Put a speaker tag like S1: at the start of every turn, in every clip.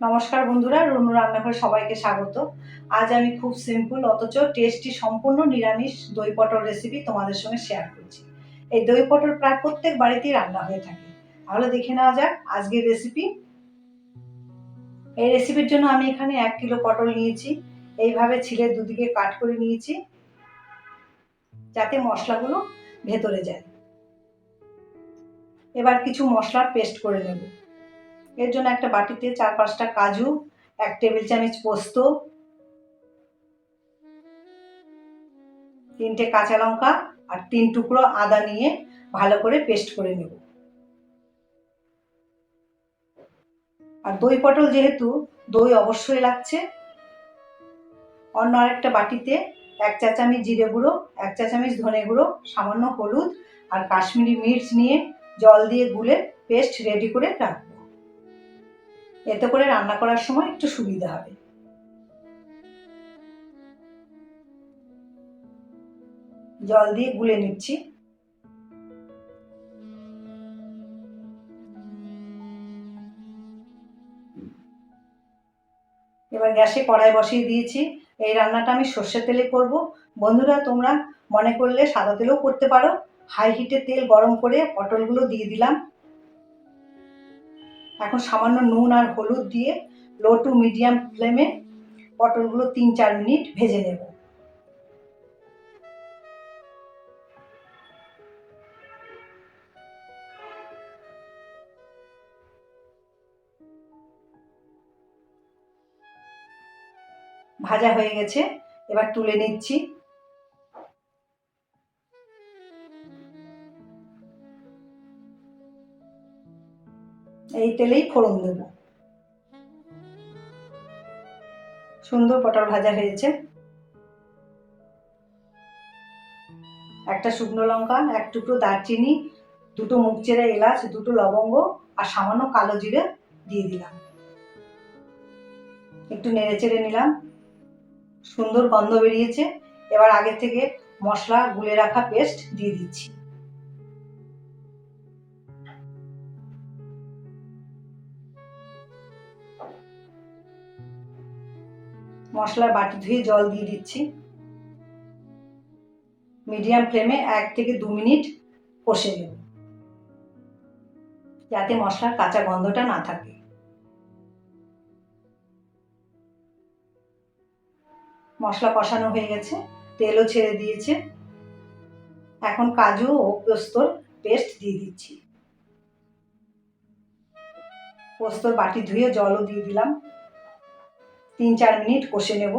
S1: নমস্কার বন্ধুরা, রুনু রান্নাঘরে সবাইকে স্বাগত। আজ আমি খুব সিম্পল অথচ টেস্টি সম্পূর্ণ নিরামিষ দই পটল রেসিপি তোমাদের সঙ্গে শেয়ার করছি। এই দই পটল প্রায় প্রত্যেক বাড়িতেই রান্না হয়ে থাকে। তাহলে দেখে নেওয়া যাক আজকের রেসিপি এই রেসিপির জন্য আমি এখানে এক কিলো পটল নিয়েছি। এইভাবে ছিলে দুদিকে কাট করে নিয়েছি, যাতে মশলাগুলো ভেতরে যায়। এবার কিছু মশলার পেস্ট করে নেব। এর জন্য একটা বাটিতে চার পাঁচটা কাজু, এক টেবিল চামচ পোস্ত, তিনটে কাঁচা লঙ্কা আর তিন টুকরো আদা নিয়ে ভালো করে পেস্ট করে নেব। আর দই পটল যেহেতু, দই অবশ্যই লাগছে। অন্য আরেকটা বাটিতে এক চা চামচ জিরে গুঁড়ো, এক চা চামচ ধনে গুঁড়ো, সামান্য হলুদ আর কাশ্মীরি মির্চ নিয়ে জল দিয়ে গুলে পেস্ট রেডি করে রাখব। এতে করে রান্না করার সময় একটু সুবিধা হবে। জল দিয়ে গুলে নিচ্ছি। এবার গ্যাসে কড়াই বসিয়ে দিয়েছি। এই রান্নাটা আমি সর্ষের তেলে করব। বন্ধুরা, তোমরা মনে করলে সাদা তেলেও করতে পারো। হাই হিটে তেল গরম করে পটলগুলো দিয়ে দিলাম। এখন সামান্য নুন আর হলুদ দিয়ে লো টু মিডিয়াম ফ্লেমে পটলগুলো তিন চার মিনিট ভেজে নেব। ভাজা হয়ে গেছে, এবার তুলে নিচ্ছি। এই তেলেই ফোড়ন দেব। সুন্দর পটল ভাজা হয়েছে। একটা শুকনো লঙ্কা, এক টুকরো দারচিনি, দুটো মুখ চেরা এলাচ, দুটো লবঙ্গ আর সামান্য কালো জিরে দিয়ে দিলাম। একটু নেড়ে চেড়ে নিলাম। সুন্দর গন্ধ বেরিয়েছে। এবার আগে থেকে মশলা গুলে রাখা পেস্ট দিয়ে দিচ্ছি। মশলার বাটি ধুয়ে জল দিয়ে দিচ্ছি। মিডিয়াম ফ্লেমে এক থেকে দু মিনিট কষে নেব। যাতে মশলার কাঁচা গন্ধটা না থাকে। মশলা কষানো হয়ে গেছে, তেলও ছেড়ে দিয়েছে। এখন কাজু ও পোস্তর পেস্ট দিয়ে দিচ্ছি। পোস্তর বাটি ধুয়ে জলও দিয়ে দিলাম। তিন চার মিনিট কষে নেব।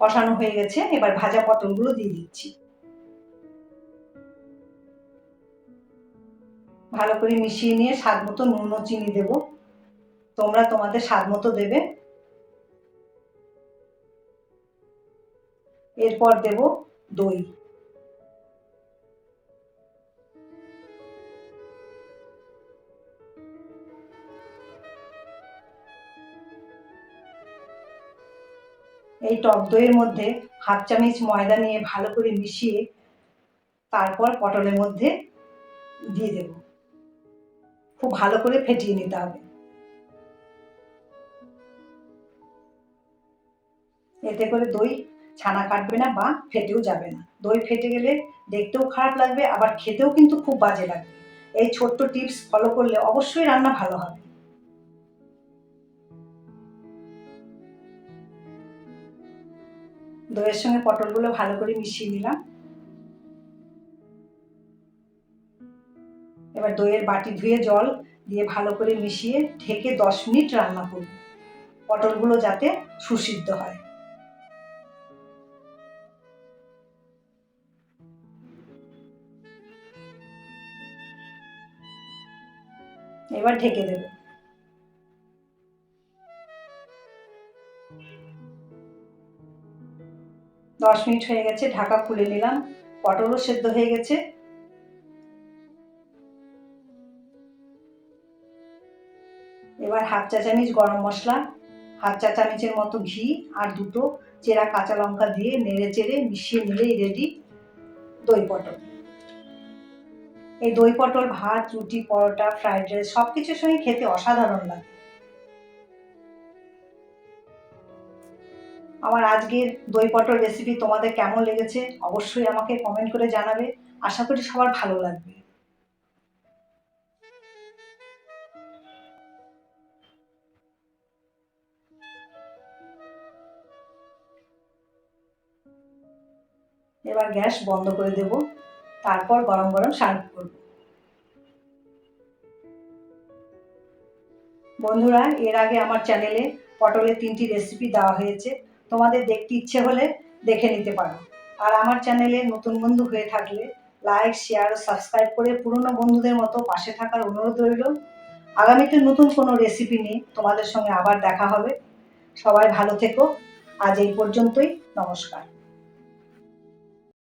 S1: কষানো হয়ে গেছে, এবার ভাজা পটলগুলো দিয়ে দিচ্ছি। ভালো করে মিশিয়ে নিয়ে স্বাদ মতো নুন চিনি দেব। তোমরা তোমাদের স্বাদ মতো দেবে। এরপর দেব দই। এই টক দইয়ের মধ্যে হাফ চামচ ময়দা নিয়ে ভালো করে মিশিয়ে তারপর পটলের মধ্যে দিয়ে দেব। খুব ভালো করে ফেটিয়ে নিতে হবে। এতে করে দই ছানা কাটবে না বা ফেটেও যাবে না। দই ফেটে গেলে দেখতেও খারাপ লাগবে, আবার খেতেও কিন্তু খুব বাজে লাগবে। এই ছোট্ট টিপস ফলো করলে অবশ্যই রান্না ভালো হবে। দইয়ের সঙ্গে পটলগুলো ভালো করে মিশিয়ে নিলাম। এবার দইয়ের বাটি ধুয়ে জল দিয়ে ভালো করে মিশিয়ে ঢেকে দশ মিনিট রান্না করব। পটলগুলো যাতে সুসিদ্ধ হয়। এবার ঢেকে দেব। দশ মিনিট হয়ে গেছে, ঢাকা খুলে নিলাম। পটলও সেদ্ধ হয়ে গেছে। এবার হাফ চা চামচ গরম মশলা, হাফ চা চামচের মতো ঘি আর দুটো চেরা কাঁচা লঙ্কা দিয়ে নেড়ে চেড়ে মিশিয়ে নিলেই রেডি দই পটল। এই দই পটল ভাত, রুটি, পরোটা, ফ্রাইড রাইস সব কিছুর সঙ্গে খেতে অসাধারণ লাগে। আমার আজকের দই পটল রেসিপি তোমাদের কেমন লেগেছে অবশ্যই আমাকে কমেন্ট করে জানাবে। আশা করি সবার ভালো লাগবে। এবার গ্যাস বন্ধ করে দেব। তারপর গরম গরম সার্ভ করব। বন্ধুরা, এর আগে আমার চ্যানেলে পটলের তিনটি রেসিপি দেওয়া হয়েছে। তোমাদের দেখতে ইচ্ছে হলে দেখে নিতে পারো। আর আমার চ্যানেলে নতুন বন্ধু হয়ে থাকলে লাইক শেয়ার ও সাবস্ক্রাইব করে পুরনো বন্ধুদের মতো পাশে থাকার অনুরোধ রইল। আগামীতে নতুন কোনো রেসিপি নিয়ে তোমাদের সঙ্গে আবার দেখা হবে। সবাই ভালো থেকো। আজ এই পর্যন্তই। নমস্কার।